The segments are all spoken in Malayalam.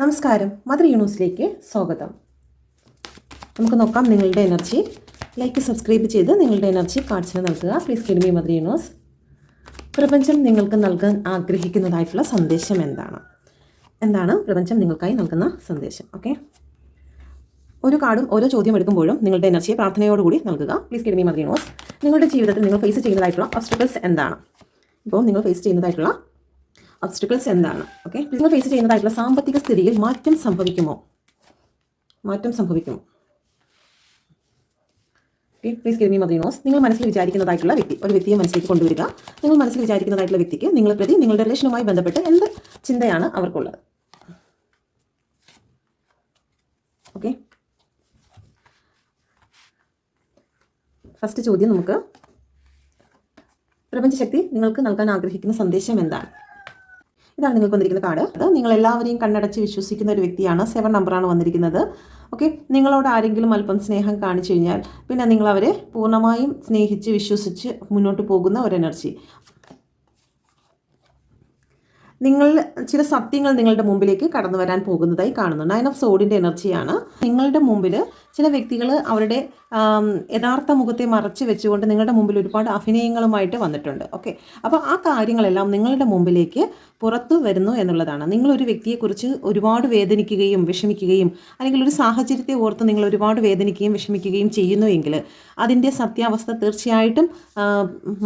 നമസ്കാരം. മദർ യൂണിവേഴ്സിലേക്ക് സ്വാഗതം. നമുക്ക് നോക്കാം നിങ്ങളുടെ എനർജി. ലൈക്ക് സബ്സ്ക്രൈബ് ചെയ്ത് നിങ്ങളുടെ എനർജി കാർഡ്സിന് നൽകുക. Please guide me mother universe. പ്രപഞ്ചം നിങ്ങൾക്ക് നൽകാൻ ആഗ്രഹിക്കുന്നതായിട്ടുള്ള സന്ദേശം എന്താണ്? എന്താണ് പ്രപഞ്ചം നിങ്ങൾക്കായി നൽകുന്ന സന്ദേശം? ഓക്കെ ഓരോ കാർഡും ഓരോ ചോദ്യം എടുക്കുമ്പോഴും നിങ്ങളുടെ എനർജിയെ പ്രാർത്ഥനയോടുകൂടി നൽകുക. Please guide me mother universe. നിങ്ങളുടെ ജീവിതത്തിൽ നിങ്ങൾ ഫേസ് ചെയ്യുന്നതായിട്ടുള്ള ഒബ്സ്റ്റക്കിൾസ് എന്താണ്? ഇപ്പോൾ നിങ്ങൾ ഫേസ് ചെയ്യുന്നതായിട്ടുള്ള ഒബ്സ്റ്റക്കിൾസ് എന്താണ്? ഓക്കെ നിങ്ങൾ ഫേസ് ചെയ്യുന്നതായിട്ടുള്ള സാമ്പത്തിക സ്ഥിതിയിൽ മാറ്റം സംഭവിക്കുമോ? മാറ്റം സംഭവിക്കുമോ? ഓക്കെ പ്ലീസ് കിഡ്മി മദീനോസ് നിങ്ങൾ മനസ്സിൽ വിചാരിക്കുന്നതായിട്ടുള്ള വ്യക്തി ഒരു വ്യക്തിയെ മനസ്സിലേക്ക് കൊണ്ടുവരിക. നിങ്ങൾ മനസ്സിൽ വിചാരിക്കുന്നതായിട്ടുള്ള വ്യക്തിക്ക് നിങ്ങളെ പ്രതി നിങ്ങളുടെ റിലേഷനുമായി ബന്ധപ്പെട്ട് എന്ത് ചിന്തയാണ് അവർക്കുള്ളത്? ഓക്കെ ഫസ്റ്റ് ചോദ്യം നമുക്ക് പ്രപഞ്ചശക്തി നിങ്ങൾക്ക് നൽകാൻ ആഗ്രഹിക്കുന്ന സന്ദേശം എന്താണ്? ഇതാണ് നിങ്ങൾക്ക് വന്നിരിക്കുന്ന കാർഡ്. അത് നിങ്ങൾ എല്ലാവരെയും കണ്ണടച്ച് വിശ്വസിക്കുന്ന ഒരു വ്യക്തിയാണ്. സെവൻ നമ്പറാണ് വന്നിരിക്കുന്നത്. ഓക്കെ നിങ്ങളോട് ആരെങ്കിലും അല്പം സ്നേഹം കാണിച്ചു കഴിഞ്ഞാൽ പിന്നെ നിങ്ങൾ അവരെ പൂർണമായും സ്നേഹിച്ച് വിശ്വസിച്ച് മുന്നോട്ട് പോകുന്ന ഒരു എനർജി. നിങ്ങൾ ചില സത്യങ്ങൾ നിങ്ങളുടെ മുമ്പിലേക്ക് കടന്നു വരാൻ പോകുന്നതായി കാണുന്നു. നയൻ ഓഫ് സോഡിന്റെ എനർജിയാണ്. നിങ്ങളുടെ മുമ്പിൽ ചില വ്യക്തികൾ അവരുടെ യഥാർത്ഥ മുഖത്തെ മറച്ചു വെച്ചുകൊണ്ട് നിങ്ങളുടെ മുമ്പിൽ ഒരുപാട് അഭിനയങ്ങളുമായിട്ട് വന്നിട്ടുണ്ട്. ഓക്കെ. അപ്പോൾ ആ കാര്യങ്ങളെല്ലാം നിങ്ങളുടെ മുമ്പിലേക്ക് പുറത്തു വരുന്നു എന്നുള്ളതാണ്. നിങ്ങളൊരു വ്യക്തിയെക്കുറിച്ച് ഒരുപാട് വേദനിക്കുകയും വിഷമിക്കുകയും അല്ലെങ്കിൽ ഒരു സാഹചര്യത്തെ ഓർത്ത് നിങ്ങൾ ഒരുപാട് വേദനിക്കുകയും വിഷമിക്കുകയും ചെയ്യുന്നുവെങ്കിൽ അതിന്റെ സത്യാവസ്ഥ തീർച്ചയായിട്ടും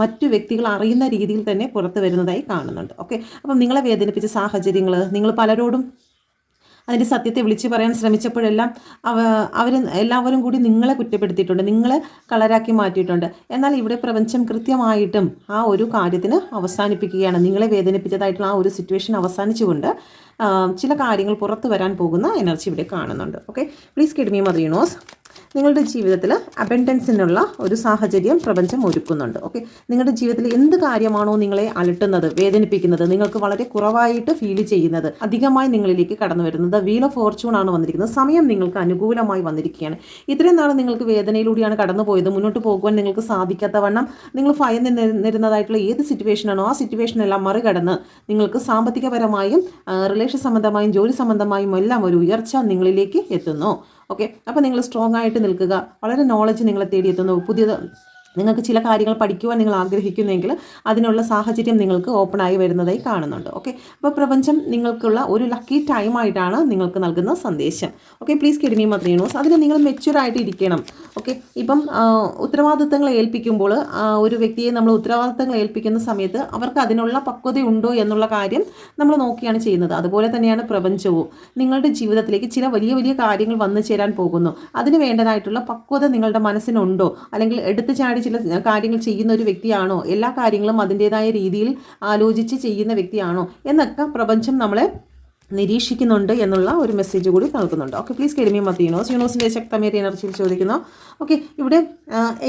മറ്റു വ്യക്തികൾ അറിയുന്ന രീതിയിൽ തന്നെ പുറത്തു വരുന്നതായി കാണുന്നുണ്ട്. ഓക്കെ. അപ്പം നിങ്ങളെ വേദനിപ്പിച്ച സാഹചര്യങ്ങൾ നിങ്ങൾ പലരോടും അതിന്റെ സത്യത്തെ വിളിച്ചു പറയാൻ ശ്രമിച്ചപ്പോഴെല്ലാം അവ അവർ എല്ലാവരും കൂടി നിങ്ങളെ കുറ്റപ്പെടുത്തിയിട്ടുണ്ട് നിങ്ങളെ കളരാക്കി മാറ്റിയിട്ടുണ്ട്. എന്നാൽ ഇവിടെ പ്രപഞ്ചം കൃത്യമായിട്ടും ആ ഒരു കാര്യത്തിന് അവസാനിപ്പിക്കുകയാണ്. നിങ്ങളെ വേദനിപ്പിച്ചതായിട്ടുള്ള ആ ഒരു സിറ്റുവേഷൻ അവസാനിച്ചുകൊണ്ട് ചില കാര്യങ്ങൾ പുറത്തു വരാൻ പോകുന്ന എനർജി ഇവിടെ കാണുന്നുണ്ട്. ഓക്കെ പ്ലീസ് കിഡ്മി മദീനോസ് നിങ്ങളുടെ ജീവിതത്തിൽ അബൻഡൻസിനുള്ള ഒരു സാഹചര്യം പ്രപഞ്ചം ഒരുക്കുന്നുണ്ട്. ഓക്കെ നിങ്ങളുടെ ജീവിതത്തിൽ എന്ത് കാര്യമാണോ നിങ്ങളെ അലട്ടുന്നത് വേദനിപ്പിക്കുന്നത് നിങ്ങൾക്ക് വളരെ കുറവായിട്ട് ഫീൽ ചെയ്യുന്നത് അധികമായി നിങ്ങളിലേക്ക് കടന്നു വരുന്നത് വീൽ ഓഫ് ഫോർച്യൂൺ ആണ് വന്നിരിക്കുന്നത്. സമയം നിങ്ങൾക്ക് അനുകൂലമായി വന്നിരിക്കുകയാണ്. ഇത്രയും നാൾ നിങ്ങൾക്ക് വേദനയിലൂടെയാണ് കടന്നു പോയത്. മുന്നോട്ട് പോകുവാൻ നിങ്ങൾക്ക് സാധിക്കാത്ത വണ്ണം നിങ്ങൾ ഭയന്ന് നിന്നിരുന്നതായിട്ടുള്ള ഏത് സിറ്റുവേഷനാണോ ആ സിറ്റുവേഷനെല്ലാം മറികടന്ന് നിങ്ങൾക്ക് സാമ്പത്തികപരമായും റിലേഷൻ സംബന്ധമായും ജോലി സംബന്ധമായും എല്ലാം ഒരു ഉയർച്ച നിങ്ങളിലേക്ക് എത്തുന്നു. ഓക്കെ അപ്പോൾ നിങ്ങൾ സ്ട്രോങ് ആയിട്ട് നിൽക്കുക. വളരെ നോളജ് നിങ്ങളെ തേടിയെത്തുന്നു. പുതിയത് നിങ്ങൾക്ക് ചില കാര്യങ്ങൾ പഠിക്കുവാൻ നിങ്ങൾ ആഗ്രഹിക്കുന്നെങ്കിൽ അതിനുള്ള സാഹചര്യം നിങ്ങൾക്ക് ഓപ്പണായി വരുന്നതായി കാണുന്നുണ്ട്. ഓക്കെ അപ്പോൾ പ്രപഞ്ചം നിങ്ങൾക്കുള്ള ഒരു ലക്കി ടൈമായിട്ടാണ് നിങ്ങൾക്ക് നൽകുന്ന സന്ദേശം. ഓക്കെ പ്ലീസ് കിഡ്മി മദ്രീനോസ് അതിന് നിങ്ങൾ ഇരിക്കണം. ഓക്കെ ഇപ്പം ഉത്തരവാദിത്തങ്ങൾ ഏൽപ്പിക്കുമ്പോൾ ഒരു വ്യക്തിയെ നമ്മൾ ഉത്തരവാദിത്തങ്ങൾ ഏൽപ്പിക്കുന്ന സമയത്ത് അവർക്ക് അതിനുള്ള പക്വതയുണ്ടോ എന്നുള്ള കാര്യം നമ്മൾ നോക്കിയാണ് ചെയ്യുന്നത്. അതുപോലെ തന്നെയാണ് പ്രപഞ്ചവും. നിങ്ങളുടെ ജീവിതത്തിലേക്ക് ചില വലിയ വലിയ കാര്യങ്ങൾ വന്നു ചേരാൻ പോകുന്നു. അതിന് വേണ്ടതായിട്ടുള്ള പക്വത നിങ്ങളുടെ മനസ്സിനുണ്ടോ? അല്ലെങ്കിൽ എടുത്തു ചാടി ചില കാര്യങ്ങൾ ചെയ്യുന്ന ഒരു വ്യക്തിയാണോ? എല്ലാ കാര്യങ്ങളും അതിന്റെതായ രീതിയിൽ ആലോചിച്ച് ചെയ്യുന്ന വ്യക്തിയാണോ? എന്നൊക്കെ പ്രപഞ്ചം നമ്മളെ നിരീക്ഷിക്കുന്നുണ്ട് എന്നുള്ള ഒരു മെസ്സേജ് കൂടി നൽകുന്നുണ്ട്. ഓക്കെ പ്ലീസ് കെരിമി മത്തീനോസ് യൂണോസിന്റെ ശക്തമേറിയ എനർജിയിൽ ചോദിക്കുന്നു. ഓക്കെ ഇവിടെ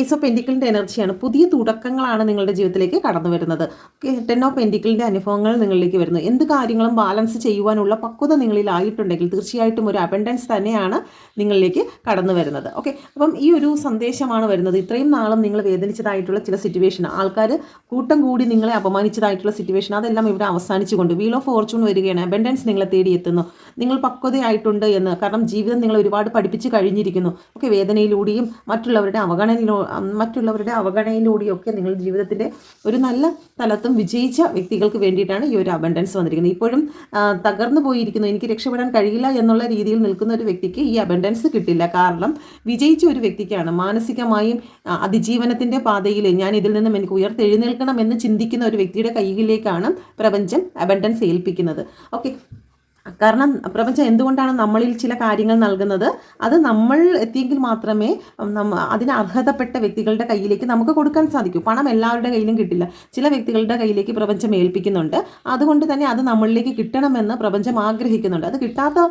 ഏസ് ഓഫ് പെന്റിക്കിളിന്റെ എനർജിയാണ്. പുതിയ തുടക്കങ്ങളാണ് നിങ്ങളുടെ ജീവിതത്തിലേക്ക് കടന്നു വരുന്നത്. ഓക്കെ ടെൻ ഓഫ് പെന്റിക്കിളിന്റെ അനുഭവങ്ങൾ നിങ്ങളിലേക്ക് വരുന്നു. എന്ത് കാര്യങ്ങളും ബാലൻസ് ചെയ്യുവാനുള്ള പക്വത നിങ്ങളിലായിട്ടുണ്ടെങ്കിൽ തീർച്ചയായിട്ടും ഒരു അബൻഡൻസ് തന്നെയാണ് നിങ്ങളിലേക്ക് കടന്നു വരുന്നത്. ഓക്കെ അപ്പം ഈ ഒരു സന്ദേശമാണ് വരുന്നത്. ഇത്രയും നാളും നിങ്ങൾ വേദനിച്ചതായിട്ടുള്ള ചില സിറ്റുവേഷൻ ആൾക്കാർ കൂട്ടം കൂടി നിങ്ങളെ അപമാനിച്ചതായിട്ടുള്ള സിറ്റുവേഷൻ അതെല്ലാം ഇവിടെ അവസാനിച്ചുകൊണ്ട് വീൽ ഓഫ് ഫോർച്യൂൺ വരികയാണ്. അബൻഡൻസ് നിങ്ങളെ തേടിയെത്തുന്നു. നിങ്ങൾ പക്വതയായിട്ടുണ്ട് എന്ന്. കാരണം ജീവിതം നിങ്ങൾ ഒരുപാട് പഠിപ്പിച്ച് കഴിഞ്ഞിരിക്കുന്നു. ഓക്കെ വേദനയിലൂടെയും മറ്റുള്ളവരുടെ അവഗണനയിലൂ മറ്റുള്ളവരുടെ അവഗണനയിലൂടെയും ഒക്കെ നിങ്ങൾ ജീവിതത്തിന്റെ ഒരു നല്ല തലത്തും വിജയിച്ച വ്യക്തികൾക്ക് വേണ്ടിയിട്ടാണ് ഈ ഒരു അബണ്ടൻസ് വന്നിരിക്കുന്നത്. ഇപ്പോഴും തകർന്നു പോയിരിക്കുന്നു. എനിക്ക് രക്ഷപ്പെടാൻ കഴിയില്ല എന്നുള്ള രീതിയിൽ നിൽക്കുന്ന ഒരു വ്യക്തിക്ക് ഈ അബണ്ടൻസ് കിട്ടില്ല. കാരണം വിജയിച്ച ഒരു വ്യക്തിക്കാണ് മാനസികമായും അതിജീവനത്തിന്റെ പാതയിൽ ഞാൻ ഇതിൽ നിന്നും എനിക്ക് ഉയർത്തെഴുന്നേൽക്കണം എന്ന് ചിന്തിക്കുന്ന ഒരു വ്യക്തിയുടെ കയ്യിലേക്കാണ് പ്രപഞ്ചം അബണ്ടൻസ് ഏൽപ്പിക്കുന്നത്. ഓക്കെ. കാരണം പ്രപഞ്ചം എന്തുകൊണ്ടാണ് നമ്മളിൽ ചില കാര്യങ്ങൾ നൽകുന്നത്? അത് നമ്മൾ എത്തിയെങ്കിൽ മാത്രമേ അതിന് അർഹതപ്പെട്ട വ്യക്തികളുടെ കയ്യിലേക്ക് നമുക്ക് കൊടുക്കാൻ സാധിക്കൂ. പണം എല്ലാവരുടെ കയ്യിലും കിട്ടില്ല. ചില വ്യക്തികളുടെ കയ്യിലേക്ക് പ്രപഞ്ചം ഏൽപ്പിക്കുന്നുണ്ട്. അതുകൊണ്ട് തന്നെ അത് നമ്മളിലേക്ക് കിട്ടണമെന്ന് പ്രപഞ്ചം ആഗ്രഹിക്കുന്നുണ്ട്. അത് കിട്ടാത്ത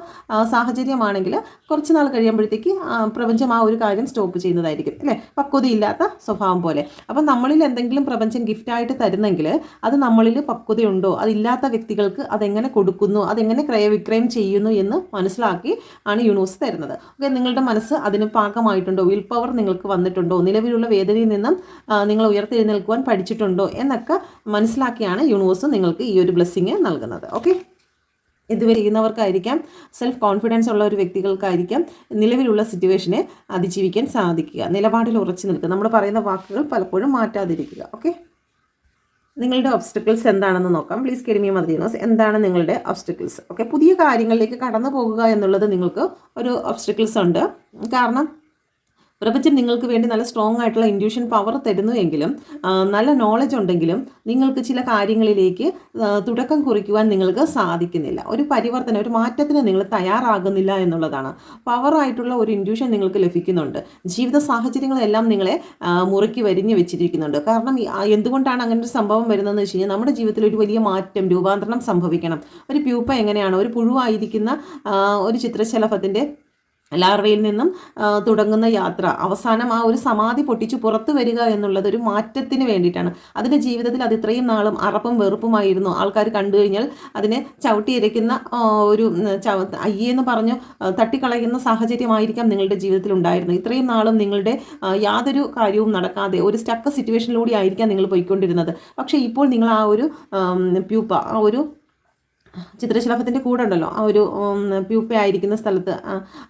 സാഹചര്യമാണെങ്കിൽ കുറച്ച് നാൾ കഴിയുമ്പോഴത്തേക്ക് പ്രപഞ്ചം ആ ഒരു കാര്യം സ്റ്റോപ്പ് ചെയ്യുന്നതായിരിക്കും. അല്ലേ? പക്വതയില്ലാത്ത സ്വഭാവം പോലെ. അപ്പം നമ്മളിൽ എന്തെങ്കിലും പ്രപഞ്ചം ഗിഫ്റ്റായിട്ട് തരുന്നെങ്കിൽ അത് നമ്മളിൽ പക്വതയുണ്ടോ? അതില്ലാത്ത വ്യക്തികൾക്ക് അതെങ്ങനെ കൊടുക്കുന്നു? അതെങ്ങനെ ക്രയവിക്രയം ചെയ്യുന്നു എന്ന് മനസ്സിലാക്കി ആണ് യൂണിവേഴ്സ് തരുന്നത്. ഓക്കെ നിങ്ങളുടെ മനസ്സ് അതിന് പാകമായിട്ടുണ്ടോ? വിൽ പവർ നിങ്ങൾക്ക് വന്നിട്ടുണ്ടോ? നിലവിലുള്ള വേദനയിൽ നിന്നും നിങ്ങൾ ഉയർത്തെഴുന്നേൽക്കുവാൻ പഠിച്ചിട്ടുണ്ടോ? എന്നൊക്കെ മനസ്സിലാക്കിയാണ് യൂണിവേഴ്സ് നിങ്ങൾക്ക് ഈ ഒരു ബ്ലെസ്സിങ് നൽകുന്നത്. ഓക്കെ ഇതുവരെ ചെയ്യുന്നവർക്കായിരിക്കാം. സെൽഫ് കോൺഫിഡൻസ് ഉള്ള ഒരു വ്യക്തികൾക്കായിരിക്കാം നിലവിലുള്ള സിറ്റുവേഷനെ അതിജീവിക്കാൻ സാധിക്കുക. നിലപാടിൽ ഉറച്ചു നിൽക്കുക. നമ്മൾ പറയുന്ന വാക്കുകൾ പലപ്പോഴും മാറ്റാതിരിക്കുക. ഓക്കെ നിങ്ങളുടെ ഒബ്സ്റ്റക്കിൾസ് എന്താണെന്ന് നോക്കാം. പ്ലീസ് കെരിമി മദീനോസ് എന്താണ് നിങ്ങളുടെ ഒബ്സ്റ്റക്കിൾസ് ഓക്കെ പുതിയ കാര്യങ്ങളിലേക്ക് കടന്നു പോകുക എന്നുള്ളത് നിങ്ങൾക്ക് ഒരു ഒബ്സ്റ്റക്കിൾസ് ഉണ്ട്. കാരണം പ്രപഞ്ചം നിങ്ങൾക്ക് വേണ്ടി നല്ല സ്ട്രോങ് ആയിട്ടുള്ള ഇൻഡ്യൂഷൻ പവർ തരുന്നുവെങ്കിലും നല്ല നോളജ് ഉണ്ടെങ്കിലും നിങ്ങൾക്ക് ചില കാര്യങ്ങളിലേക്ക് തുടക്കം കുറിക്കുവാൻ നിങ്ങൾക്ക് സാധിക്കുന്നില്ല. ഒരു പരിവർത്തനം ഒരു മാറ്റത്തിന് നിങ്ങൾ തയ്യാറാകുന്നില്ല എന്നുള്ളതാണ്. പവറായിട്ടുള്ള ഒരു ഇൻഡ്യൂഷൻ നിങ്ങൾക്ക് ലഭിക്കുന്നുണ്ട്. ജീവിത സാഹചര്യങ്ങളെല്ലാം നിങ്ങളെ മുറുക്കി വരിഞ്ഞു വെച്ചിരിക്കുന്നുണ്ട്. കാരണം എന്തുകൊണ്ടാണ് അങ്ങനെ ഒരു സംഭവം വരുന്നതെന്ന് വെച്ച് കഴിഞ്ഞാൽ നമ്മുടെ ജീവിതത്തിൽ ഒരു വലിയ മാറ്റം രൂപാന്തരണം സംഭവിക്കണം. ഒരു പ്യൂപ്പ എങ്ങനെയാണ്? ഒരു പുഴുവായിരിക്കുന്ന ഒരു ചിത്രശലഭത്തിന്റെ ലാർവയിൽ നിന്നും തുടങ്ങുന്ന യാത്ര. അവസാനം ആ ഒരു സമാധി പൊട്ടിച്ച് പുറത്തു വരിക എന്നുള്ളത് ഒരു മാറ്റത്തിന് വേണ്ടിയിട്ടാണ്. അതിന്റെ ജീവിതത്തിൽ അത് ഇത്രയും നാളും അറപ്പും വെറുപ്പുമായിരുന്നു. ആൾക്കാർ കണ്ടു കഴിഞ്ഞാൽ അതിനെ ചവിട്ടിയിരിക്കുന്ന ആ, ഒരു അയ്യേന്ന് പറഞ്ഞു തട്ടിക്കളയുന്ന സാഹചര്യമായിരിക്കാം നിങ്ങളുടെ ജീവിതത്തിൽ ഉണ്ടായിരുന്നത്. ഇത്രയും നാളും നിങ്ങളുടെ യാതൊരു കാര്യവും നടക്കാതെ ഒരു സ്റ്റക്ക് സിറ്റുവേഷനിലൂടെ ആയിരിക്കാം നിങ്ങൾ പോയിക്കൊണ്ടിരുന്നത്. പക്ഷേ ഇപ്പോൾ നിങ്ങൾ ആ ഒരു പ്യൂപ്പ ആ ഒരു ചിത്രശലഭത്തിന്റെ കൂടെ ഉണ്ടല്ലോ ആ ഒരു പ്യൂപ്പ ആയിരിക്കുന്ന സ്ഥലത്ത്.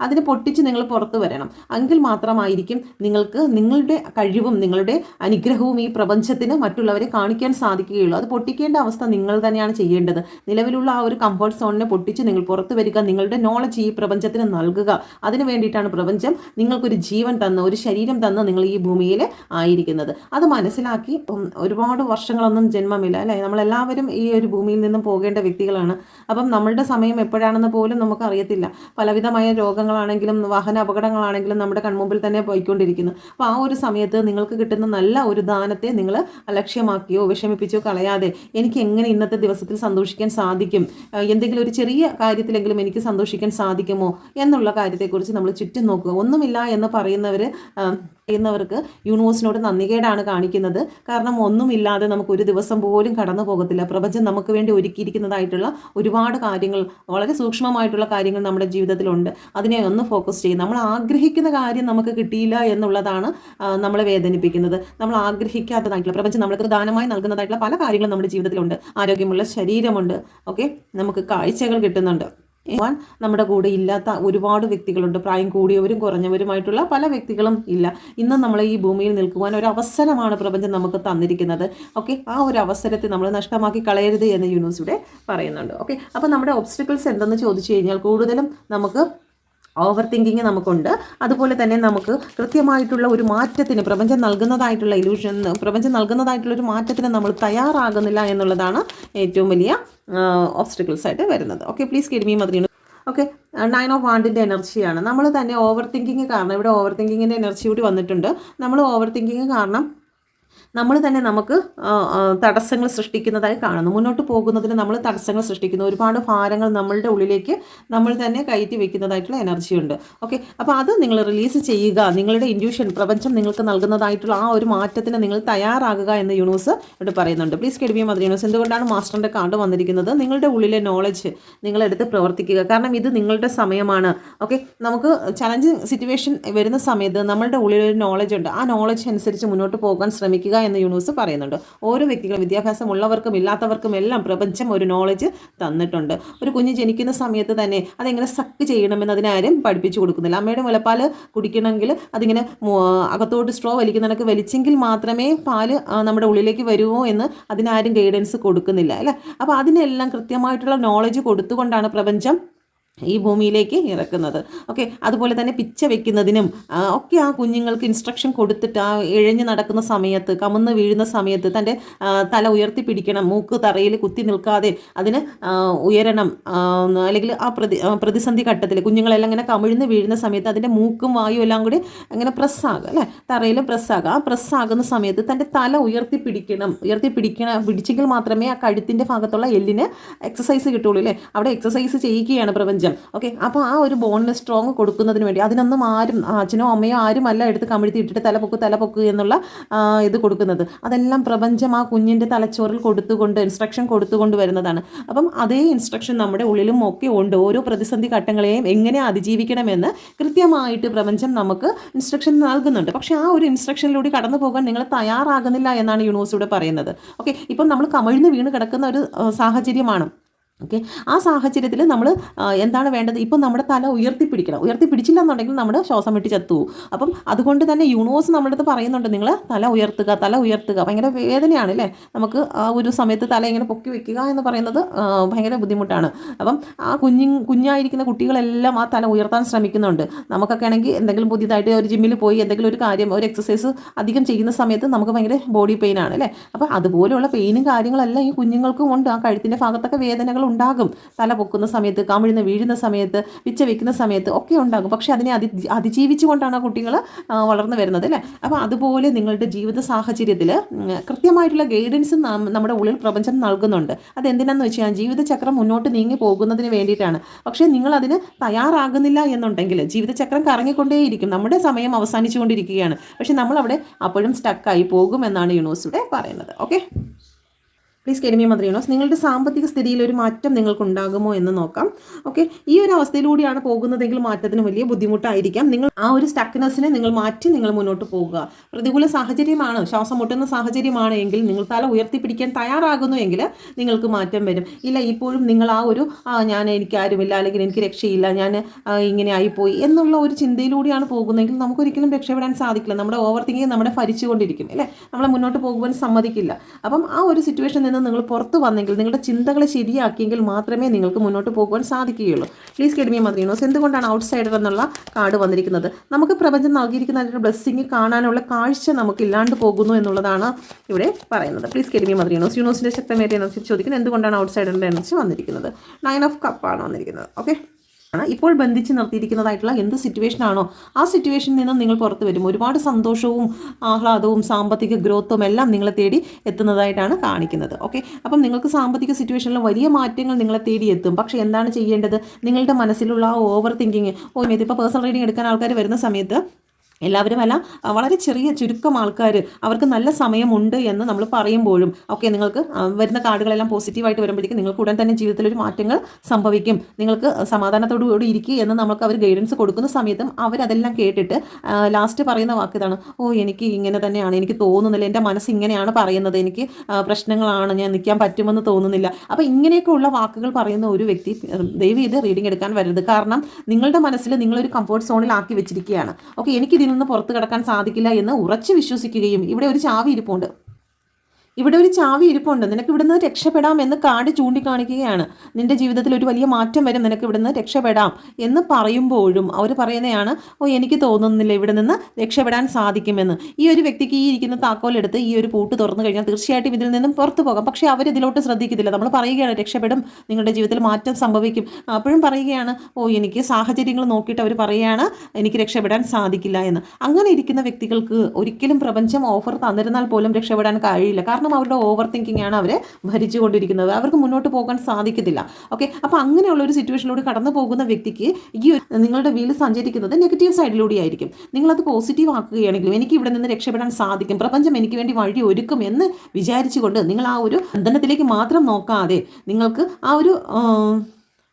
അതിനെ പൊട്ടിച്ച് നിങ്ങൾ പുറത്ത് വരണം. എങ്കിൽ മാത്രമായിരിക്കും നിങ്ങൾക്ക് നിങ്ങളുടെ കഴിവും നിങ്ങളുടെ അനുഗ്രഹവും ഈ പ്രപഞ്ചത്തിന് മറ്റുള്ളവരെ കാണിക്കാൻ സാധിക്കുകയുള്ളൂ. അത് പൊട്ടിക്കേണ്ട അവസ്ഥ നിങ്ങൾ തന്നെയാണ് ചെയ്യേണ്ടത്. നിലവിലുള്ള ആ ഒരു കംഫർട്ട് സോണിനെ പൊട്ടിച്ച് നിങ്ങൾ പുറത്ത് വരിക നിങ്ങളുടെ നോളജ് ഈ പ്രപഞ്ചത്തിന് നൽകുക. അതിന് വേണ്ടിയിട്ടാണ് പ്രപഞ്ചം നിങ്ങൾക്കൊരു ജീവൻ തന്ന ഒരു ശരീരം തന്ന നിങ്ങൾ ഈ ഭൂമിയിൽ ആയിരിക്കുന്നത്. അത് മനസ്സിലാക്കി ഒരുപാട് വർഷങ്ങളൊന്നും ജന്മമില്ല അല്ലേ? നമ്മളെല്ലാവരും ഈ ഒരു ഭൂമിയിൽ നിന്നും പോകേണ്ട വ്യക്തികളാണ്. അപ്പം നമ്മളുടെ സമയം എപ്പോഴാണെന്ന് പോലും നമുക്ക് അറിയത്തില്ല പലവിധമായ രോഗങ്ങളാണെങ്കിലും വാഹന അപകടങ്ങളാണെങ്കിലും നമ്മുടെ കൺമുമ്പിൽ തന്നെ പോയിക്കൊണ്ടിരിക്കുന്നു. അപ്പോൾ ആ ഒരു സമയത്ത് നിങ്ങൾക്ക് കിട്ടുന്ന നല്ല ഒരു ദാനത്തെ നിങ്ങൾ അലക്ഷ്യമാക്കിയോ വിഷമിപ്പിച്ചോ കളയാതെ എനിക്ക് എങ്ങനെ ഇന്നത്തെ ദിവസത്തിൽ സന്തോഷിക്കാൻ സാധിക്കും? എന്തെങ്കിലും ഒരു ചെറിയ കാര്യത്തിലെങ്കിലും എനിക്ക് സന്തോഷിക്കാൻ സാധിക്കുമോ? എന്നുള്ള കാര്യത്തെക്കുറിച്ച് നമ്മൾ ചുറ്റും നോക്കുക. ഒന്നുമില്ല എന്ന് പറയുന്നവർ ചെയ്യുന്നവർക്ക് യൂണിവേഴ്സിനോട് നന്ദികേടാണ് കാണിക്കുന്നത്. കാരണം ഒന്നുമില്ലാതെ നമുക്ക് ഒരു ദിവസം പോലും കടന്നു പോകത്തില്ല. പ്രപഞ്ചം നമുക്ക് വേണ്ടി ഒരുക്കിയിരിക്കുന്നതായിട്ടുള്ള ഒരുപാട് കാര്യങ്ങൾ വളരെ സൂക്ഷ്മമായിട്ടുള്ള കാര്യങ്ങൾ നമ്മുടെ ജീവിതത്തിലുണ്ട്. അതിനെ ഒന്ന് ഫോക്കസ് ചെയ്യും. നമ്മൾ ആഗ്രഹിക്കുന്ന കാര്യം നമുക്ക് കിട്ടിയില്ല എന്നുള്ളതാണ് നമ്മളെ വേദനിപ്പിക്കുന്നത്. നമ്മൾ ആഗ്രഹിക്കാത്തതായിട്ടുള്ള പ്രപഞ്ചം നമ്മൾക്ക് ദാനമായി നൽകുന്നതായിട്ടുള്ള പല കാര്യങ്ങളും നമ്മുടെ ജീവിതത്തിലുണ്ട്. ആരോഗ്യമുള്ള ശരീരമുണ്ട്. ഓക്കെ? നമുക്ക് കാഴ്ചകൾ കിട്ടുന്നുണ്ട്. നമ്മുടെ കൂടെ ഇല്ലാത്ത ഒരുപാട് വ്യക്തികളുണ്ട്. പ്രായം കൂടിയവരും കുറഞ്ഞവരുമായിട്ടുള്ള പല വ്യക്തികളും ഇല്ല. ഇന്ന് നമ്മൾ ഈ ഭൂമിയിൽ നിൽക്കുവാൻ ഒരു അവസരമാണ് പ്രപഞ്ചം നമുക്ക് തന്നിരിക്കുന്നത്. ഓക്കെ? ആ ഒരു അവസരത്തെ നമ്മൾ നഷ്ടമാക്കി കളയരുത് എന്ന് യൂണിവേഴ്സ് ഇവിടെ പറയുന്നുണ്ട്. ഓക്കെ? അപ്പോൾ നമ്മുടെ ഒബ്സ്റ്റക്കിൾസ് എന്തെന്ന് ചോദിച്ചു കഴിഞ്ഞാൽ കൂടുതലും നമുക്ക് ഓവർ തിങ്കിങ് നമുക്കുണ്ട്. അതുപോലെ തന്നെ നമുക്ക് കൃത്യമായിട്ടുള്ള ഒരു മാറ്റത്തിന് പ്രപഞ്ചം നൽകുന്നതായിട്ടുള്ള ഇലൂഷൻ പ്രപഞ്ചം നൽകുന്നതായിട്ടുള്ള ഒരു മാറ്റത്തിന് നമ്മൾ തയ്യാറാകുന്നില്ല എന്നുള്ളതാണ് ഏറ്റവും വലിയ ഓബ്സ്റ്റക്കിൾസ് ആയിട്ട് വരുന്നത്. ഓക്കെ പ്ലീസ് കിഡ്മി മതിയാണ് ഓക്കെ നയൻ ഓഫ് വാണ്ടിന്റെ എനർജിയാണ് നമ്മൾ തന്നെ ഓവർ തിങ്കിങ് കാരണം ഇവിടെ ഓവർ തിങ്കിങ്ങിന്റെ എനർജി കൂടി വന്നിട്ടുണ്ട്. നമ്മൾ ഓവർ തിങ്കിങ് കാരണം നമ്മൾ തന്നെ നമുക്ക് തടസ്സങ്ങൾ സൃഷ്ടിക്കുന്നതായി കാണുന്നു. മുന്നോട്ട് പോകുന്നതിന് നമ്മൾ തടസ്സങ്ങൾ സൃഷ്ടിക്കുന്നു. ഒരുപാട് ഭാരങ്ങൾ നമ്മളുടെ ഉള്ളിലേക്ക് നമ്മൾ തന്നെ കയറ്റി വെക്കുന്നതായിട്ടുള്ള എനർജി ഉണ്ട്. ഓക്കെ അപ്പോൾ അത് നിങ്ങൾ റിലീസ് ചെയ്യുക. നിങ്ങളുടെ ഇൻഡ്യൂഷൻ പ്രപഞ്ചം നിങ്ങൾക്ക് നൽകുന്നതായിട്ടുള്ള ആ ഒരു മാറ്റത്തിന് നിങ്ങൾ തയ്യാറാകുക എന്ന് യൂണിവേഴ്സ് ഇവിടെ പറയുന്നുണ്ട്. പ്ലീസ് കെടുവിയ മദർ യൂണിവേഴ്സ് എന്തുകൊണ്ടാണ് മാസ്റ്ററിന്റെ കാർഡ് വന്നിരിക്കുന്നത്? നിങ്ങളുടെ ഉള്ളിലെ നോളജ് നിങ്ങളെടുത്ത് പ്രവർത്തിക്കുക. കാരണം ഇത് നിങ്ങളുടെ സമയമാണ്. ഓക്കെ നമുക്ക് ചലഞ്ചിങ് സിറ്റുവേഷൻ വരുന്ന സമയത്ത് നമ്മളുടെ ഉള്ളിലൊരു നോളജ് ഉണ്ട്. ആ നോളജ് അനുസരിച്ച് മുന്നോട്ട് പോകാൻ ശ്രമിക്കുക എന്ന് യൂണിവേഴ്സ് പറയുന്നുണ്ട്. ഓരോ വ്യക്തികളും വിദ്യാഭ്യാസം ഉള്ളവർക്കും ഇല്ലാത്തവർക്കും എല്ലാം പ്രപഞ്ചം ഒരു നോളജ് തന്നിട്ടുണ്ട്. ഒരു കുഞ്ഞ് ജനിക്കുന്ന സമയത്ത് തന്നെ അതെങ്ങനെ സക്ക് ചെയ്യണമെന്ന് അതിനാരും പഠിപ്പിച്ചു കൊടുക്കുന്നില്ല. അമ്മയുടെ മുലപ്പാൽ കുടിക്കണമെങ്കിൽ അതിങ്ങനെ അകത്തോട്ട് സ്ട്രോ വലിക്കുന്നതൊക്കെ വലിച്ചെങ്കിൽ മാത്രമേ പാൽ നമ്മുടെ ഉള്ളിലേക്ക് വരുമോ എന്ന് അതിനാരും ഗൈഡൻസ് കൊടുക്കുന്നില്ല അല്ലേ? അപ്പോൾ അതിനെല്ലാം കൃത്യമായിട്ടുള്ള നോളജ് കൊടുത്തുകൊണ്ടാണ് പ്രപഞ്ചം ഈ ഭൂമിയിലേക്ക് ഇറക്കുന്നത്. ഓക്കെ അതുപോലെ തന്നെ പിച്ച വെക്കുന്നതിനും ഒക്കെ ആ കുഞ്ഞുങ്ങൾക്ക് ഇൻസ്ട്രക്ഷൻ കൊടുത്തിട്ട് ആ ഇഴഞ്ഞു നടക്കുന്ന സമയത്ത് കമന്ന് വീഴുന്ന സമയത്ത് തന്റെ തല ഉയർത്തി പിടിക്കണം മൂക്ക് തറയിൽ കുത്തി നിൽക്കാതെ അതിന് ഉയരണം അല്ലെങ്കിൽ ആ പ്രതി പ്രതിസന്ധി ഘട്ടത്തിൽ കുഞ്ഞുങ്ങളെല്ലാം ഇങ്ങനെ കമിഴ്ന്ന് വീഴുന്ന സമയത്ത് അതിന്റെ മൂക്കും വായും എല്ലാം കൂടി അങ്ങനെ പ്രസ്സാകുക അല്ലേ? തറയിൽ പ്രസ്സാകുക ആ പ്രസ്സാകുന്ന സമയത്ത് തന്റെ തല ഉയർത്തി പിടിക്കണം ഉയർത്തി പിടിക്കണം പിടിച്ചെങ്കിൽ മാത്രമേ ആ കഴുത്തിന്റെ ഭാഗത്തുള്ള എല്ലിന് എക്സസൈസ് കിട്ടുള്ളൂ അല്ലേ? അവിടെ എക്സസൈസ് ചെയ്യുകയാണ് പ്രപഞ്ചം. ഓക്കെ അപ്പോൾ ആ ഒരു ബോണിന് സ്ട്രോങ് കൊടുക്കുന്നതിന് വേണ്ടി അതിനൊന്നും ആരും അച്ഛനോ അമ്മയോ ആരും അല്ല എടുത്ത് കമിഴ്ത്തി ഇട്ടിട്ട് തലപ്പൊക്ക് തലപ്പൊക്ക് എന്നുള്ള ഇത് കൊടുക്കുന്നത്. അതെല്ലാം പ്രപഞ്ചം ആ കുഞ്ഞിന്റെ തലച്ചോറിൽ കൊടുത്തുകൊണ്ട് ഇൻസ്ട്രക്ഷൻ കൊടുത്തുകൊണ്ട് വരുന്നതാണ്. അപ്പം അതേ ഇൻസ്ട്രക്ഷൻ നമ്മുടെ ഉള്ളിലും ഒക്കെ ഉണ്ട്. ഓരോ പ്രതിസന്ധി ഘട്ടങ്ങളെയും എങ്ങനെ അതിജീവിക്കണമെന്ന് കൃത്യമായിട്ട് പ്രപഞ്ചം നമുക്ക് ഇൻസ്ട്രക്ഷൻ നൽകുന്നുണ്ട്. പക്ഷേ ആ ഒരു ഇൻസ്ട്രക്ഷനിലൂടെ കടന്നു പോകാൻ നിങ്ങൾ തയ്യാറാകുന്നില്ല എന്നാണ് യൂണിവേഴ്സ് ഇവിടെ പറയുന്നത്. ഓക്കെ ഇപ്പം നമ്മൾ കമിഴ്ന്ന് വീണ് കിടക്കുന്ന ഒരു സാഹചര്യമാണ്. ഓക്കെ ആ സാഹചര്യത്തിൽ നമ്മൾ എന്താണ് വേണ്ടത്? ഇപ്പം നമ്മുടെ തല ഉയർത്തിപ്പിടിക്കണം. ഉയർത്തിപ്പിടിച്ചില്ല എന്നുണ്ടെങ്കിൽ നമ്മുടെ ശ്വാസം വെട്ടി ചത്തുപോകും അപ്പം അതുകൊണ്ട് തന്നെ യൂണിവേഴ്സ് നമ്മുടെ അടുത്ത് പറയുന്നുണ്ട് നിങ്ങൾ തല ഉയർത്തുക തല ഉയർത്തുക. ഭയങ്കര വേദനയാണ് അല്ലേ നമുക്ക് ആ ഒരു സമയത്ത് തല ഇങ്ങനെ പൊക്കി വെക്കുക എന്ന് പറയുന്നത് ഭയങ്കര ബുദ്ധിമുട്ടാണ്. അപ്പം ആ കുഞ്ഞി കുഞ്ഞായിരിക്കുന്ന കുട്ടികളെല്ലാം ആ തല ഉയർത്താൻ ശ്രമിക്കുന്നുണ്ട്. നമുക്കൊക്കെ ആണെങ്കിൽ എന്തെങ്കിലും പുതിയതായിട്ട് ഒരു ജിമ്മിൽ പോയി എന്തെങ്കിലും ഒരു കാര്യം ഒരു എക്സസൈസ് അധികം ചെയ്യുന്ന സമയത്ത് നമുക്ക് ഭയങ്കര ബോഡി പെയിൻ ആണ് അല്ലേ? അപ്പോൾ അതുപോലെയുള്ള പെയിനും കാര്യങ്ങളെല്ലാം ഈ കുഞ്ഞുങ്ങൾക്കും ഉണ്ട്. ആ കഴുത്തിന്റെ ഭാഗത്തൊക്കെ വേദനകൾ ഉണ്ടാകും. തല പൊക്കുന്ന സമയത്ത് കമിഴ്ന്ന് വീഴുന്ന സമയത്ത് പിച്ച വെക്കുന്ന സമയത്ത് ഒക്കെ ഉണ്ടാകും. പക്ഷേ അതിനെ അതി അതിജീവിച്ചുകൊണ്ടാണ് ആ കുട്ടികൾ വളർന്നു വരുന്നത് അല്ലേ? അപ്പോൾ അതുപോലെ നിങ്ങളുടെ ജീവിത സാഹചര്യത്തിൽ കൃത്യമായിട്ടുള്ള ഗൈഡൻസ് നമ്മുടെ ഉള്ളിൽ പ്രപഞ്ചം നൽകുന്നുണ്ട്. അതെന്തിനാന്ന് വെച്ചാൽ ജീവിതചക്രം മുന്നോട്ട് നീങ്ങി പോകുന്നതിന് വേണ്ടിയിട്ടാണ്. പക്ഷേ നിങ്ങൾ അതിന് തയ്യാറാകുന്നില്ല എന്നുണ്ടെങ്കിൽ ജീവിതചക്രം കറങ്ങിക്കൊണ്ടേയിരിക്കും. നമ്മുടെ സമയം അവസാനിച്ചുകൊണ്ടിരിക്കുകയാണ്. പക്ഷേ നമ്മളവിടെ അപ്പോഴും സ്റ്റക്കായി പോകുമെന്നാണ് യൂണിവേഴ്സിയുടെ പറയുന്നത്. ഓക്കെ പ്ലീസ് മദർ യൂണിവേഴ്സ് നിങ്ങളുടെ സാമ്പത്തിക സ്ഥിതിയിൽ ഒരു മാറ്റം നിങ്ങൾക്ക് ഉണ്ടാകുമോ എന്ന് നോക്കാം. ഓക്കെ ഈ ഒരു അവസ്ഥയിലൂടെയാണ് പോകുന്നതെങ്കിൽ മാറ്റത്തിന് വലിയ ബുദ്ധിമുട്ടായിരിക്കാം. നിങ്ങൾ ആ ഒരു സ്റ്റക്നെസ്സിനെ നിങ്ങൾ മാറ്റി നിങ്ങൾ മുന്നോട്ട് പോകുക. പ്രതികൂല സാഹചര്യമാണ്. ശ്വാസം മുട്ടുന്ന സാഹചര്യമാണ് എങ്കിൽ നിങ്ങൾ തല ഉയർത്തിപ്പിടിക്കാൻ തയ്യാറാകുന്നു എങ്കിൽ നിങ്ങൾക്ക് മാറ്റം വരും. ഇല്ല ഇപ്പോഴും നിങ്ങൾ ആ ഒരു ഞാൻ എനിക്ക് ആരുമില്ല അല്ലെങ്കിൽ എനിക്ക് രക്ഷയില്ല ഞാൻ ഇങ്ങനെ ആയിപ്പോയി എന്നുള്ള ഒരു ചിന്തയിലൂടെയാണ് പോകുന്നതെങ്കിൽ നമുക്കൊരിക്കലും രക്ഷപ്പെടാൻ സാധിക്കില്ല. നമ്മുടെ ഓവർ തിങ്കിങ് നമ്മുടെ ഭരിച്ചുകൊണ്ടിരിക്കും. അല്ലേ? നമ്മളെ മുന്നോട്ട് പോകുവാൻ സമ്മതിക്കില്ല. അപ്പം ആ ഒരു സിറ്റുവേഷനിൽ നിന്ന് നിങ്ങൾ പുറത്ത് വന്നെങ്കിൽ നിങ്ങളുടെ ചിന്തകളെ ശരിയാക്കിയെങ്കിൽ മാത്രമേ നിങ്ങൾക്ക് മുന്നോട്ട് പോകുവാൻ സാധിക്കുകയുള്ളൂ. പ്ലീസ് കെഡ്മി മദ്രീനോസ് എന്തുകൊണ്ടാണ് ഔട്ട്സൈഡർ എന്നുള്ള കാർഡ് വന്നിരിക്കുന്നത്? നമുക്ക് പ്രപഞ്ചം നൽകിയിരിക്കുന്ന ഒരു ബ്ലെസ്സിങ് കാണാനുള്ള കാഴ്ച നമുക്ക് ഇല്ലാണ്ട് പോകുന്നു എന്നുള്ളതാണ് ഇവിടെ പറയുന്നത്. പ്ലീസ് കെഡ്മി മദ്രീനോസ് യൂണോസിന്റെ ശക്തമേറ്റ എനർജി ചോദിക്കുന്നത് എന്തുകൊണ്ടാണ് ഔട്ട്സൈഡറിന്റെ എനർജി വന്നിരിക്കുന്നത്? നയൻ ഓഫ് കപ്പാണ് വന്നിരിക്കുന്നത്. ഓക്കെ ഇപ്പോൾ ബന്ധിച്ച് നിർത്തിയിരിക്കുന്നതായിട്ടുള്ള എന്ത് സിറ്റുവേഷൻ ആണോ ആ സിറ്റുവേഷനിൽ നിന്നും നിങ്ങൾ പുറത്ത് വരും. ഒരുപാട് സന്തോഷവും ആഹ്ലാദവും സാമ്പത്തിക ഗ്രോത്തും എല്ലാം നിങ്ങളെ തേടി എത്തുന്നതായിട്ടാണ് കാണിക്കുന്നത്. ഓക്കെ അപ്പം നിങ്ങൾക്ക് സാമ്പത്തിക സിറ്റുവേഷനിൽ വലിയ മാറ്റങ്ങൾ നിങ്ങളെ തേടി എത്തും. പക്ഷേ എന്താണ് ചെയ്യേണ്ടത്? നിങ്ങളുടെ മനസ്സിലുള്ള ആ ഓവർ തിങ്കിങ് ഓ ഇതിപ്പോൾ പേഴ്സണൽ റീഡിംഗ് എടുക്കാൻ ആൾക്കാർ വരുന്ന സമയത്ത് എല്ലാവരും അല്ല ആ, വളരെ ചെറിയ ചുരുക്കം ആൾക്കാർ അവർക്ക് നല്ല സമയമുണ്ട് എന്ന് നമ്മൾ പറയുമ്പോഴും ഓക്കെ നിങ്ങൾക്ക് വരുന്ന കാർഡുകളെല്ലാം പോസിറ്റീവായിട്ട് വരുമ്പോഴേക്കും നിങ്ങൾക്ക് ഉടൻ തന്നെ ജീവിതത്തിൽ ഒരു മാറ്റങ്ങൾ സംഭവിക്കും. നിങ്ങൾക്ക് സമാധാനത്തോടു കൂടി ഇരിക്കുക എന്ന് നമുക്ക് അവർ ഗൈഡൻസ് കൊടുക്കുന്ന സമയത്തും അവരതെല്ലാം കേട്ടിട്ട് ലാസ്റ്റ് പറയുന്ന വാക്ക് ഇതാണ് ഓ എനിക്ക് ഇങ്ങനെ തന്നെയാണ് എനിക്ക് തോന്നുന്നില്ല എന്റെ മനസ്സ് ഇങ്ങനെയാണ് പറയുന്നത് എനിക്ക് പ്രശ്നങ്ങളാണ് ഞാൻ നിൽക്കാൻ പറ്റുമെന്ന് തോന്നുന്നില്ല. അപ്പോൾ ഇങ്ങനെയൊക്കെ ഉള്ള വാക്കുകൾ പറയുന്ന ഒരു വ്യക്തി ദയവ് ചെയ്ത് റീഡിംഗ് എടുക്കാൻ വരരുത്. കാരണം നിങ്ങളുടെ മനസ്സിൽ നിങ്ങളൊരു കംഫർട്ട് സോണിലാക്കി വെച്ചിരിക്കുകയാണ്. ഓക്കെ എനിക്ക് ഇതിൽ നിന്ന് പുറത്തു കിടക്കാൻ സാധിക്കില്ല എന്ന് ഉറച്ചു വിശ്വസിക്കുകയും ഇവിടെ ഒരു ചാവി ഇരിപ്പുണ്ട്. ഇവിടെ ഒരു ചാവി ഇരിപ്പുണ്ട്. നിനക്ക് ഇവിടുന്ന് രക്ഷപ്പെടാം എന്ന് കാട് ചൂണ്ടിക്കാണിക്കുകയാണ്. നിന്റെ ജീവിതത്തിൽ ഒരു വലിയ മാറ്റം വരും. നിനക്ക് ഇവിടുന്ന് രക്ഷപ്പെടാം എന്ന് പറയുമ്പോഴും അവർ പറയുന്നതാണ് ഓ എനിക്ക് തോന്നുന്നില്ല ഇവിടെ നിന്ന് രക്ഷപ്പെടാൻ സാധിക്കുമെന്ന്. ഈ ഒരു വ്യക്തിക്ക് ഈ ഇരിക്കുന്ന താക്കോലെടുത്ത് ഈ ഒരു പൂട്ട് തുറന്നു കഴിഞ്ഞാൽ തീർച്ചയായിട്ടും ഇതിൽ നിന്നും പുറത്തു പോകാം. പക്ഷേ അവരിതിലോട്ട് ശ്രദ്ധിക്കത്തില്ല. നമ്മൾ പറയുകയാണ് രക്ഷപ്പെടും. നിങ്ങളുടെ ജീവിതത്തിൽ മാറ്റം സംഭവിക്കും. അപ്പോഴും പറയുകയാണ് ഓ എനിക്ക് സാഹചര്യങ്ങൾ നോക്കിയിട്ട് അവർ പറയുകയാണ് എനിക്ക് രക്ഷപ്പെടാൻ സാധിക്കില്ല എന്ന്. അങ്ങനെ ഇരിക്കുന്ന വ്യക്തികൾക്ക് ഒരിക്കലും പ്രപഞ്ചം ഓഫർ തന്നിരുന്നാൽ പോലും രക്ഷപ്പെടാൻ കഴിയില്ല. കാരണം അവരുടെ ഓവർ തിങ്കിങ് ആണ് അവരെ ഭരിച്ചുകൊണ്ടിരിക്കുന്നത്. അവർക്ക് മുന്നോട്ട് പോകാൻ സാധിക്കത്തില്ല. ഓക്കെ അപ്പോൾ അങ്ങനെയുള്ള ഒരു സിറ്റുവേഷനിലൂടെ കടന്നു പോകുന്ന വ്യക്തിക്ക് ഈ നിങ്ങളുടെ വീൽ സഞ്ചരിക്കുന്നത് നെഗറ്റീവ് സൈഡിലൂടെ ആയിരിക്കും. നിങ്ങളത് പോസിറ്റീവ് ആക്കുകയാണെങ്കിലും എനിക്ക് ഇവിടെ നിന്ന് രക്ഷപ്പെടാൻ സാധിക്കും. പ്രപഞ്ചം എനിക്ക് വേണ്ടി വഴി ഒരുക്കും എന്ന് വിചാരിച്ചുകൊണ്ട് നിങ്ങൾ ആ ഒരു ബന്ധനത്തിലേക്ക് മാത്രം നോക്കാതെ നിങ്ങൾക്ക് ആ ഒരു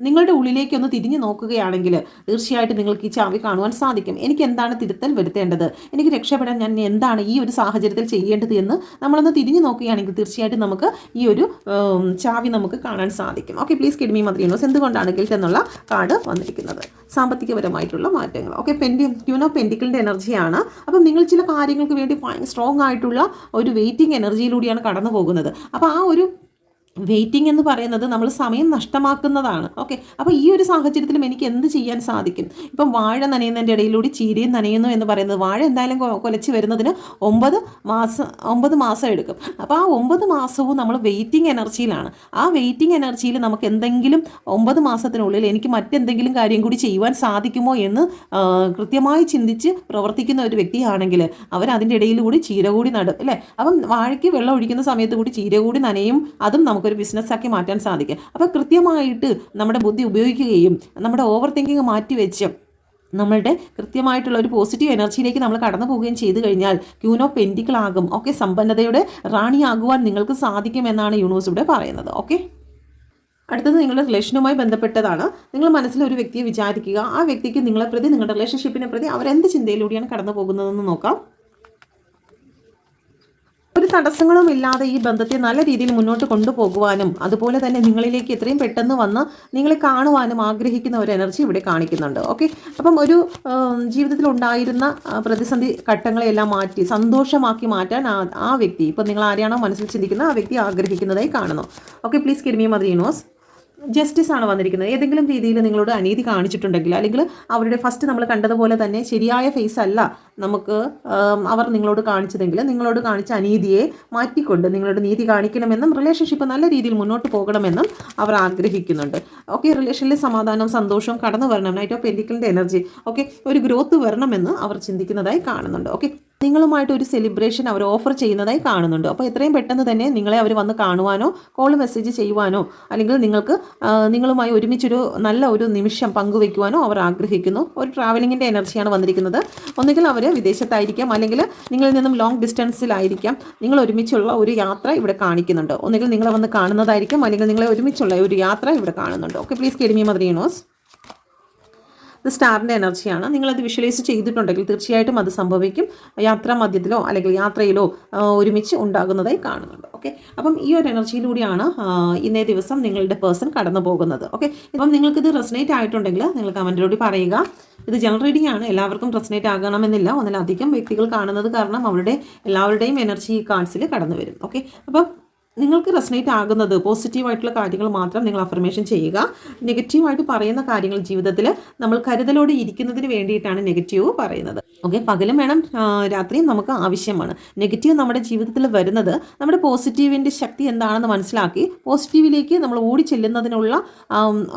നിങ്ങളുടെ ഉള്ളിലേക്ക് ഒന്ന് തിരിഞ്ഞു നോക്കുകയാണെങ്കിൽ തീർച്ചയായിട്ടും നിങ്ങൾക്ക് ഈ ചാവി കാണുവാൻ സാധിക്കും. എനിക്ക് എന്താണ് തിരുത്തൽ വരുത്തേണ്ടത്? എനിക്ക് രക്ഷപ്പെടാൻ ഞാൻ എന്താണ് ഈ ഒരു സാഹചര്യത്തിൽ ചെയ്യേണ്ടത് എന്ന് നമ്മളൊന്ന് തിരിഞ്ഞു നോക്കുകയാണെങ്കിൽ തീർച്ചയായിട്ടും നമുക്ക് ഈ ഒരു ചാവി നമുക്ക് കാണാൻ സാധിക്കും. ഓക്കെ പ്ലീസ് കിഡ്മി മന്ത്രി യൂണോസ് എന്തുകൊണ്ടാണ് ഗിൽറ്റ് എന്നുള്ള കാർഡ് വന്നിരിക്കുന്നത്? സാമ്പത്തികപരമായിട്ടുള്ള മാറ്റങ്ങൾ. ഓക്കെ പെൻഡി ക്യൂനോ പെൻഡിക്കിളിന്റെ എനർജിയാണ് അപ്പം നിങ്ങൾ ചില കാര്യങ്ങൾക്ക് വേണ്ടി സ്ട്രോങ് ആയിട്ടുള്ള ഒരു വെയിറ്റിംഗ് എനർജിയിലൂടെയാണ് കടന്നു പോകുന്നത് അപ്പോൾ ആ ഒരു വെയിറ്റിംഗ് എന്ന് പറയുന്നത് നമ്മൾ സമയം നഷ്ടമാക്കുന്നതാണ്. ഓക്കെ അപ്പോൾ ഈ ഒരു സാഹചര്യത്തിലും എനിക്ക് എന്ത് ചെയ്യാൻ സാധിക്കും? ഇപ്പം വാഴ നനയുന്നതിന്റെ ഇടയിലൂടെ ചീരയും നനയുന്നു എന്ന് പറയുന്നത് വാഴ എന്തായാലും കൊലച്ച് വരുന്നതിന് ഒമ്പത് മാസം ഒമ്പത് മാസം എടുക്കും. അപ്പോൾ ആ ഒമ്പത് മാസവും നമ്മൾ വെയിറ്റിംഗ് എനർജിയിലാണ്. ആ വെയിറ്റിംഗ് എനർജിയിൽ നമുക്ക് എന്തെങ്കിലും ഒമ്പത് മാസത്തിനുള്ളിൽ എനിക്ക് മറ്റെന്തെങ്കിലും കാര്യം കൂടി ചെയ്യുവാൻ സാധിക്കുമോ എന്ന് കൃത്യമായി ചിന്തിച്ച് പ്രവർത്തിക്കുന്ന ഒരു വ്യക്തിയാണെങ്കിൽ അവർ അതിന്റെ ഇടയിൽ കൂടി ചീര കൂടി നടും. അല്ലേ? അപ്പം വാഴയ്ക്ക് വെള്ളം ഒഴിക്കുന്ന സമയത്ത് കൂടി ചീര കൂടി നനയും അതും നമുക്കൊരു ബിസിനസ്സാക്കി മാറ്റാൻ സാധിക്കും. അപ്പോൾ കൃത്യമായിട്ട് നമ്മുടെ ബുദ്ധി ഉപയോഗിക്കുകയും നമ്മുടെ ഓവർ തിങ്കിങ് മാറ്റി വെച്ച് നമ്മളുടെ കൃത്യമായിട്ടുള്ള ഒരു പോസിറ്റീവ് എനർജിയിലേക്ക് നമ്മൾ കടന്നു പോവുകയും ചെയ്തു കഴിഞ്ഞാൽ ക്യൂനോ പെന്റിക്കളാകും ഓക്കെ സമ്പന്നതയുടെ റാണിയാകുവാൻ നിങ്ങൾക്ക് സാധിക്കുമെന്നാണ് യൂണിവേഴ്സ് ഇവിടെ പറയുന്നത്. ഓക്കെ അടുത്തത് നിങ്ങളുടെ റിലേഷനുമായി ബന്ധപ്പെട്ടതാണ്. നിങ്ങൾ മനസ്സിൽ ഒരു വ്യക്തിയെ വിചാരിക്കുക. ആ വ്യക്തിക്ക് നിങ്ങളെ പ്രതി നിങ്ങളുടെ റിലേഷൻഷിപ്പിനെ പ്രതി അവരെന്ത് ചിന്തയിലൂടെയാണ് കടന്നു പോകുന്നതെന്ന് നോക്കാം. ഒരു തടസ്സങ്ങളും ഇല്ലാതെ ഈ ബന്ധത്തെ നല്ല രീതിയിൽ മുന്നോട്ട് കൊണ്ടുപോകുവാനും അതുപോലെ തന്നെ നിങ്ങളിലേക്ക് എത്രയും പെട്ടെന്ന് വന്ന് നിങ്ങളെ കാണുവാനും ആഗ്രഹിക്കുന്ന ഒരു എനർജി ഇവിടെ കാണിക്കുന്നുണ്ട്. ഓക്കെ അപ്പം ഒരു ജീവിതത്തിൽ ഉണ്ടായിരുന്ന പ്രതിസന്ധി ഘട്ടങ്ങളെല്ലാം മാറ്റി സന്തോഷമാക്കി മാറ്റാൻ ആ വ്യക്തി ഇപ്പം നിങ്ങൾ ആരെയാണോ മനസ്സിൽ ചിന്തിക്കുന്നത് ആ വ്യക്തി ആഗ്രഹിക്കുന്നതായി കാണുന്നു. Okay please guide me mother universe justice ആണ് വന്നിരിക്കുന്നത്. ഏതെങ്കിലും രീതിയിൽ നിങ്ങളോട് അനീതി കാണിച്ചിട്ടുണ്ടെങ്കിൽ അല്ലെങ്കിൽ അവരുടെ ഫസ്റ്റ് നമ്മൾ കണ്ടതുപോലെ തന്നെ ശരിയായ ഫേസ് അല്ല നമുക്ക് അവർ നിങ്ങളോട് കാണിച്ചതെങ്കിൽ നിങ്ങളോട് കാണിച്ച അനീതിയെ മാറ്റിക്കൊണ്ട് നിങ്ങളോട് നീതി കാണിക്കണമെന്നും റിലേഷൻഷിപ്പ് നല്ല രീതിയിൽ മുന്നോട്ട് പോകണമെന്നും അവർ ആഗ്രഹിക്കുന്നുണ്ട്. ഓക്കെ റിലേഷനിൽ സമാധാനം സന്തോഷം കടന്നു വരണം നൈറ്റ് ഓഫ് പെൻഡിക്കലിന്റെ എനർജി ഓക്കെ ഒരു ഗ്രോത്ത് വരണമെന്ന് അവർ ചിന്തിക്കുന്നതായി കാണുന്നുണ്ട്. ഓക്കെ നിങ്ങളുമായിട്ട് ഒരു സെലിബ്രേഷൻ അവർ ഓഫർ ചെയ്യുന്നതായി കാണുന്നുണ്ട്. അപ്പോൾ എത്രയും പെട്ടെന്ന് തന്നെ നിങ്ങളെ അവർ വന്ന് കാണുവാനോ കോൾ മെസ്സേജ് ചെയ്യുവാനോ അല്ലെങ്കിൽ നിങ്ങൾക്ക് നിങ്ങളുമായി ഒരുമിച്ചൊരു നല്ല ഒരു നിമിഷം പങ്കുവെക്കുവാനോ അവർ ആഗ്രഹിക്കുന്നു. ഒരു ട്രാവലിങ്ങിന്റെ എനർജിയാണ് വന്നിരിക്കുന്നത്. ഒന്നുകിൽ അവർ വിദേശത്തായിരിക്കാം അല്ലെങ്കിൽ നിങ്ങളിൽ നിന്നും ലോങ് ഡിസ്റ്റൻസിലായിരിക്കാം നിങ്ങൾ ഒരുമിച്ചുള്ള ഒരു യാത്ര ഇവിടെ കാണിക്കുന്നുണ്ട്. ഒന്നുകിൽ നിങ്ങളെ വന്ന് കാണുന്നതായിരിക്കും അല്ലെങ്കിൽ നിങ്ങളെ ഒരുമിച്ചുള്ള ഒരു യാത്ര ഇവിടെ കാണുന്നുണ്ട്. ഓക്കെ പ്ലീസ് കെഡിമി മദ്രീനോസ് ഇത് സ്റ്റാറിന്റെ എനർജിയാണ്. നിങ്ങളത് വിഷ്വലൈസ് ചെയ്തിട്ടുണ്ടെങ്കിൽ തീർച്ചയായിട്ടും അത് സംഭവിക്കും. യാത്രാ മധ്യത്തിലോ അല്ലെങ്കിൽ യാത്രയിലോ ഒരുമിച്ച് ഉണ്ടാകുന്നതായി കാണുന്നുണ്ട്. ഓക്കെ? അപ്പം ഈ ഒരു എനർജിയിലൂടെയാണ് ഇന്നേ ദിവസം നിങ്ങളുടെ പേഴ്സൺ കടന്നു പോകുന്നത്. ഓക്കെ? അപ്പം നിങ്ങൾക്കിത് റെസനേറ്റ് ആയിട്ടുണ്ടെങ്കിൽ നിങ്ങൾ കമന്റിലൂടെ പറയുക. ഇത് ജനറൽ റീഡിംഗ് ആണ്. എല്ലാവർക്കും റെസനേറ്റ് ആകണമെന്നില്ല. ഒന്നിലധികം വ്യക്തികൾ കാണുന്നത് കാരണം അവരുടെ എല്ലാവരുടെയും എനർജി ഈ കാർഡ്സിൽ കടന്നു വരും. ഓക്കെ? അപ്പം നിങ്ങൾക്ക് റെസനേറ്റ് ആകുന്നത് പോസിറ്റീവായിട്ടുള്ള കാര്യങ്ങൾ മാത്രം നിങ്ങൾ അഫർമേഷൻ ചെയ്യുക. നെഗറ്റീവായിട്ട് പറയുന്ന കാര്യങ്ങൾ ജീവിതത്തിൽ നമ്മൾ കരുതലോടെ ഇരിക്കുന്നതിന് വേണ്ടിയിട്ടാണ് നെഗറ്റീവ് പറയുന്നത്. ഓക്കെ പകലും വേണം രാത്രിയും നമുക്ക് ആവശ്യമാണ്. നെഗറ്റീവ് നമ്മുടെ ജീവിതത്തിൽ വരുന്നത് നമ്മുടെ പോസിറ്റീവിന്റെ ശക്തി എന്താണെന്ന് മനസ്സിലാക്കി പോസിറ്റീവിലേക്ക് നമ്മൾ ഓടി ചെല്ലുന്നതിനുള്ള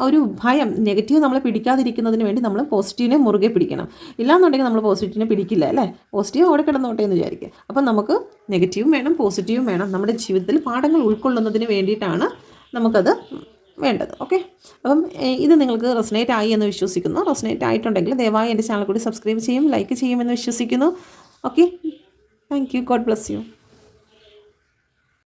ഒരു ഭയം നെഗറ്റീവ് നമ്മളെ പിടിക്കാതിരിക്കുന്നതിന് വേണ്ടി നമ്മൾ പോസിറ്റീവിനെ മുറുകെ പിടിക്കണം. ഇല്ലാന്നുണ്ടെങ്കിൽ നമ്മൾ പോസിറ്റീവിനെ പിടിക്കില്ല അല്ലേ? പോസിറ്റീവ് അവിടെ കിടന്നോട്ടെ എന്ന് വിചാരിക്കുക. അപ്പം നമുക്ക് നെഗറ്റീവും വേണം പോസിറ്റീവും വേണം. നമ്മുടെ ജീവിതത്തിൽ പാഠങ്ങൾ ഉൾക്കൊള്ളുന്നതിന് വേണ്ടിയിട്ടാണ് നമുക്കത് വേണ്ടത്. ഓക്കെ അപ്പം ഇത് നിങ്ങൾക്ക് റെസനേറ്റ് ആയി എന്ന് വിശ്വസിക്കുന്നു. റെസനേറ്റ് ആയിട്ടുണ്ടെങ്കിൽ ദയവായി എന്റെ ചാനൽ കൂടി സബ്സ്ക്രൈബ് ചെയ്യും ലൈക്ക് ചെയ്യുമെന്ന് വിശ്വസിക്കുന്നു. Okay thank you God bless you